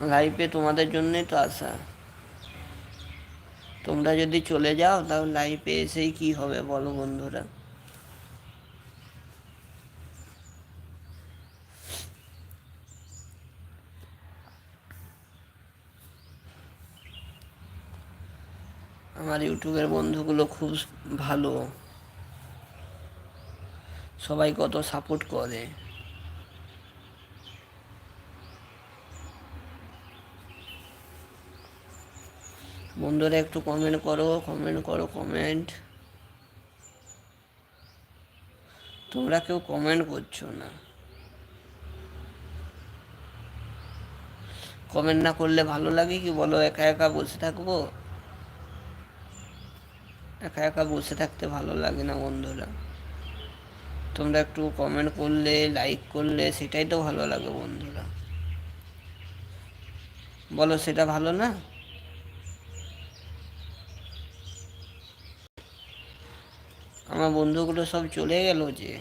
লাইফে তোমাদের জন্যই তো আসা তোমরা যদি চলে যাও, তাহলে লাইফে এসেই কি হবে বলো বন্ধুরা? আমার ইউটিউবের বন্ধুগুলো খুব ভালো। সবাই কত সাপোর্ট করে। বন্ধুরা একটু কমেন্ট করো কমেন্ট করো কমেন্ট তোমরা কেউ কমেন্ট করছ না। কমেন্ট না করলে ভালো লাগে কি বলো? একা একা বসে থাকব? একা একা বসে থাকতে ভালো লাগে না বন্ধুরা। তোমরা একটু কমেন্ট করলে লাইক করলে সেটাই তো ভালো লাগে বন্ধুরা। বলো সেটা ভালো না? আমার বন্ধুগুলো সব চলে গেল যে।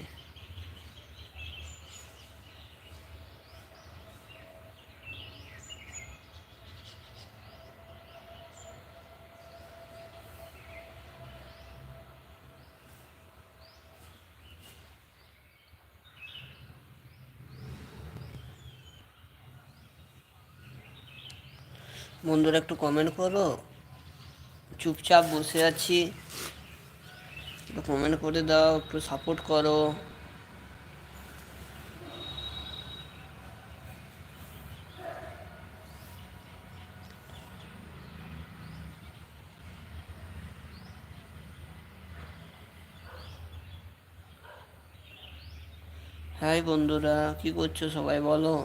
বন্ধুরা একটু কমেন্ট করো। চুপচাপ বসে আছি। একটু কমেন্ট করে দাও একটু সাপোর্ট করো। হাই বন্ধুরা কি করছ সবাই বলো?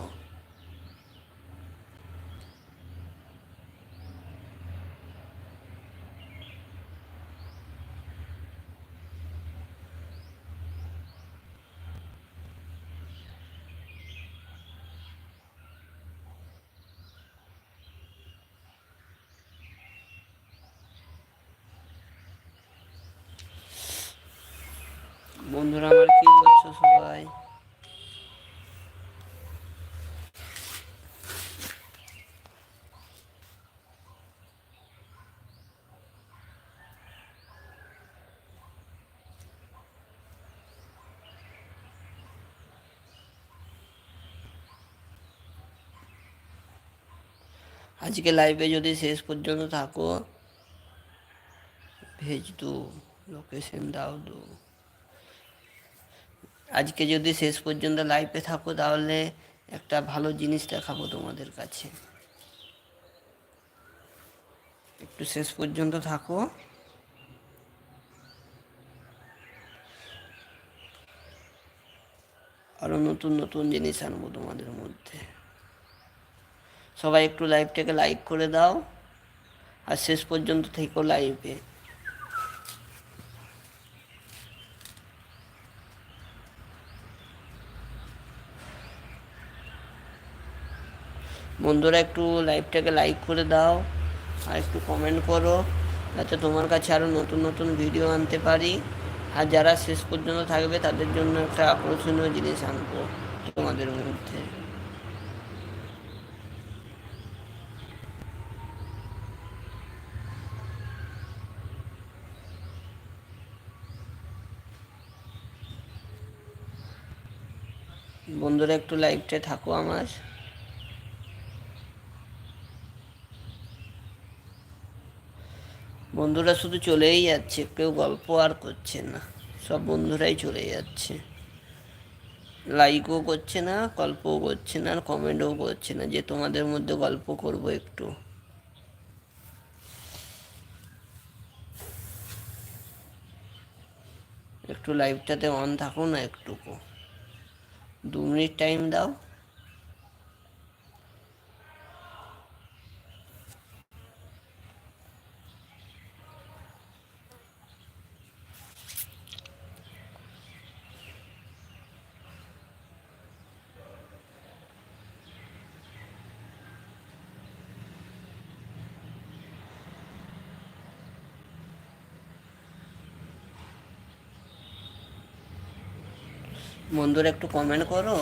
বন্ধুরা আমার কি করছ সবাই আজকে লাইভে যদি শেষ পর্যন্ত থাকো ভেজ দো লোকেশন দাও দো আজকে যদি শেষ পর্যন্ত লাইভে থাকো, তাহলে একটা ভালো জিনিস দেখাবো তোমাদের কাছে। একটু শেষ পর্যন্ত থাকো। আরও নতুন নতুন জিনিস আনব তোমাদের মধ্যে। সবাই একটু লাইভটাকে লাইক করে দাও। আর শেষ পর্যন্ত থেকো লাইভে বন্ধুরা একটু লাইভটাকে লাইক করে দাও, আর একটু কমেন্ট করো, যাতে তোমার কাছে আরও নতুন নতুন ভিডিও আনতে পারি। আর যারা শেষ পর্যন্ত থাকবে, তাদের জন্য একটা আকর্ষণীয় জিনিস আনব তোমাদের মধ্যে। বন্ধুরা একটু লাইভটা থাকো আমার। বন্ধুরা শুধু চলেই যাচ্ছে, কেউ গল্প আর করছে না, সব বন্ধুরাই চলে যাচ্ছে। লাইকও করছে না, গল্পও করছে না, আর কমেন্টও করছে না, যে তোমাদের মধ্যে গল্প করব একটু। একটু লাইভটাতে অন থাকো না একটুকু। দু মিনিট টাইম দাও। বন্ধুরা একটু কমেন্ট করো।